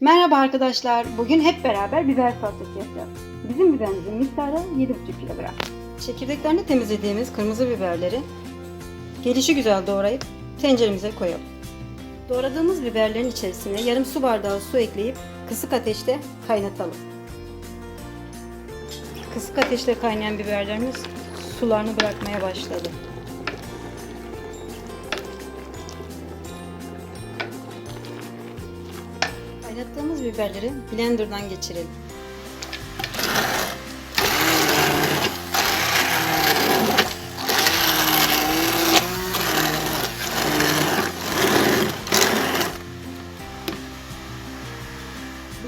Merhaba arkadaşlar. Bugün hep beraber biber salatası yapacağız. Bizim biberimizin miktarı 7,5 kilogram. Çekirdeklerini temizlediğimiz kırmızı biberleri gelişi güzel doğrayıp tenceremize koyalım. Doğradığımız biberlerin içerisine yarım su bardağı su ekleyip kısık ateşte kaynatalım. Kısık ateşte kaynayan biberlerimiz sularını bırakmaya başladı. Kaynattığımız biberleri blenderdan geçirelim.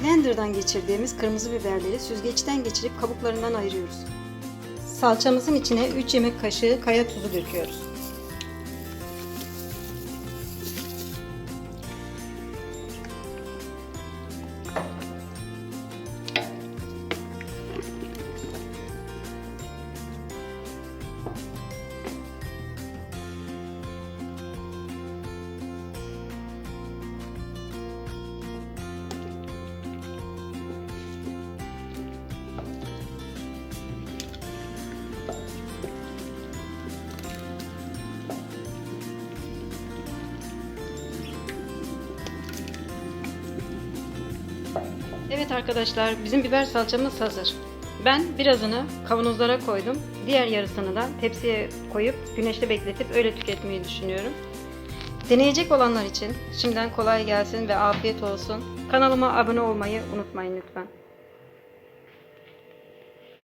Blenderdan geçirdiğimiz kırmızı biberleri süzgeçten geçirip kabuklarından ayırıyoruz. Salçamızın içine 3 yemek kaşığı kaya tuzu döküyoruz. Evet arkadaşlar bizim biber salçamız hazır. Ben birazını kavanozlara koydum. Diğer yarısını da tepsiye koyup güneşte bekletip öyle tüketmeyi düşünüyorum. Deneyecek olanlar için şimdiden kolay gelsin ve afiyet olsun. Kanalıma abone olmayı unutmayın lütfen.